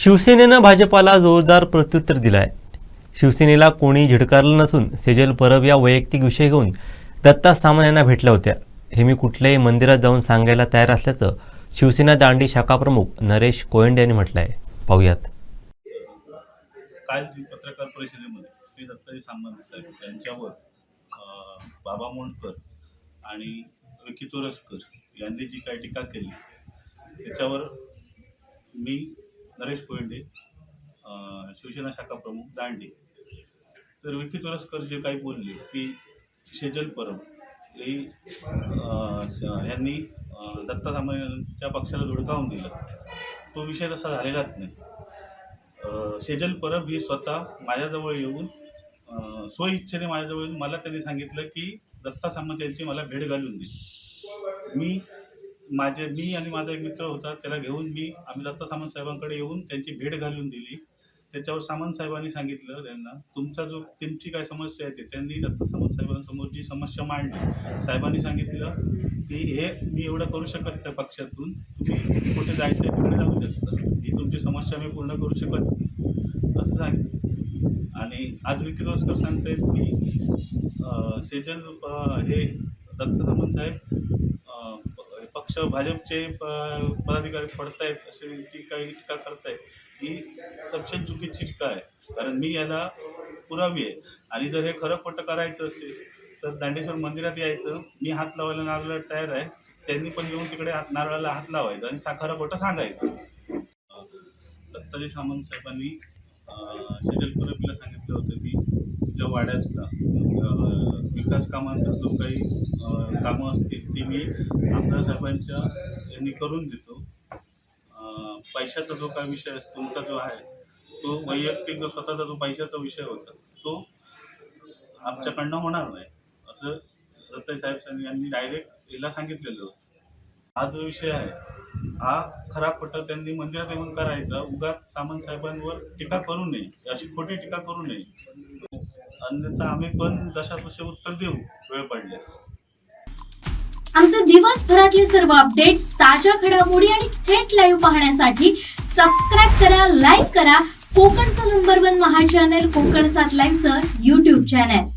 शिवसेनेनं भाजपाला जोरदार प्रत्युत्तर दिलंय. शिवसेनेला कोणी झिडकारलं नसून सेजल परब या वैयक्तिक विषय घेऊन दत्ता सामन यांना भेटल्या होत्या. हे मी कुठल्याही मंदिरात जाऊन सांगायला तयार असल्याचं शिवसेना दांडी शाखाप्रमुख नरेश कोयंडे यांनी म्हटलं आहे पाहुयात. काल पत्रकार परिषदेमध्ये श्री दत्ताजी सामंत साहेब यांच्यावर बाबा मोंडकर आणि विकी तोरसकर यांनी जी काही टीका केली त्याच्यावर मी नरेश कोयंडे शिवसेना शाखा प्रमुख दांडे. तर विकी तोरसकर जे काही बोलले की शेजल परब हे यांनी दत्ता सामंत पक्षाला धुडकावून दिलं. तो विषय तसा झालेलाच नाही. शेजल परब ही स्वतः माझ्याजवळ येऊन स्वइच्छेने माझ्याजवळ येऊन मला त्यांनी सांगितलं की दत्ता सामंत यांची मला भेट घालून दे. मी माझे मी आणि माझा एक मित्र होता त्याला घेऊन मी आम्ही दत्ता सामंत साहेबांकडे येऊन त्यांची भेट घालून दिली. त्याच्यावर सामंत साहेबांनी सांगितलं त्यांना तुमचा जो तुमची काय समस्या आहे ते त्यांनी दत्ता सामंत साहेबांसमोर जी समस्या मांडली साहेबांनी सांगितलं की हे मी एवढं करू शकत त्या पक्षातून तुम्ही कुठे जायचं आहे तिकडे जाऊ शकता ही तुमची समस्या मी पूर्ण करू शकत असं सांगितलं. आणि आज विकी रोजकर सांगतायत की सेजल हे दत्ता सामंत साहेब पक्ष भाजपचे प- पदाधिकारी पडतायत असे जी काही टीका करतायत ही सपशेल चुकीची टीका आहे. कारण मी याला पुरावी आहे. आणि जर हे खरं खोटं करायचं असेल तर दांडेश्वर मंदिरात यायचं. मी हात लावायला नारळाला तयार आहे. त्यांनी पण येऊन तिकडे हात नारळाला हात लावायचा आणि साखरा खोटं सांगायचं. दत्ताजी सामंत साहेबांनी शेजल पुरबीला सांगितलं होतं की तुझ्या वाड्यातला विकास कामांचा जो काही कामं असतील ती मी आमदार साहेबांच्या यांनी करून देतो. पैशाचा जो काही विषय असतो तुमचा जो आहे तो वैयक्तिक जो स्वतःचा जो पैशाचा विषय होता तो आमच्याकडनं होणार नाही असं दत्ताई साहेब यांनी डायरेक्ट हिला सांगितलेलं होतं. हा जो विषय आहे हा खरा खोटा त्यांनी मंदिरात येऊन करायचा उगाच सामंत साहेबांवर टीका करू नये अशी खोटी टीका करू नये. अन्यथा आम्ही पण जशा तसे उत्तर देऊ. वेळ पडल्यास. आमचे दिवसभरातले सर्व अपडेट्स ताज्या घडामोडी आणि थेट लाईव्ह पाहण्यासाठी सबस्क्राईब करा लाईक करा. कोकणचं number one Maha channel Konkan सात लाईव्हचं युट्यूब चॅनल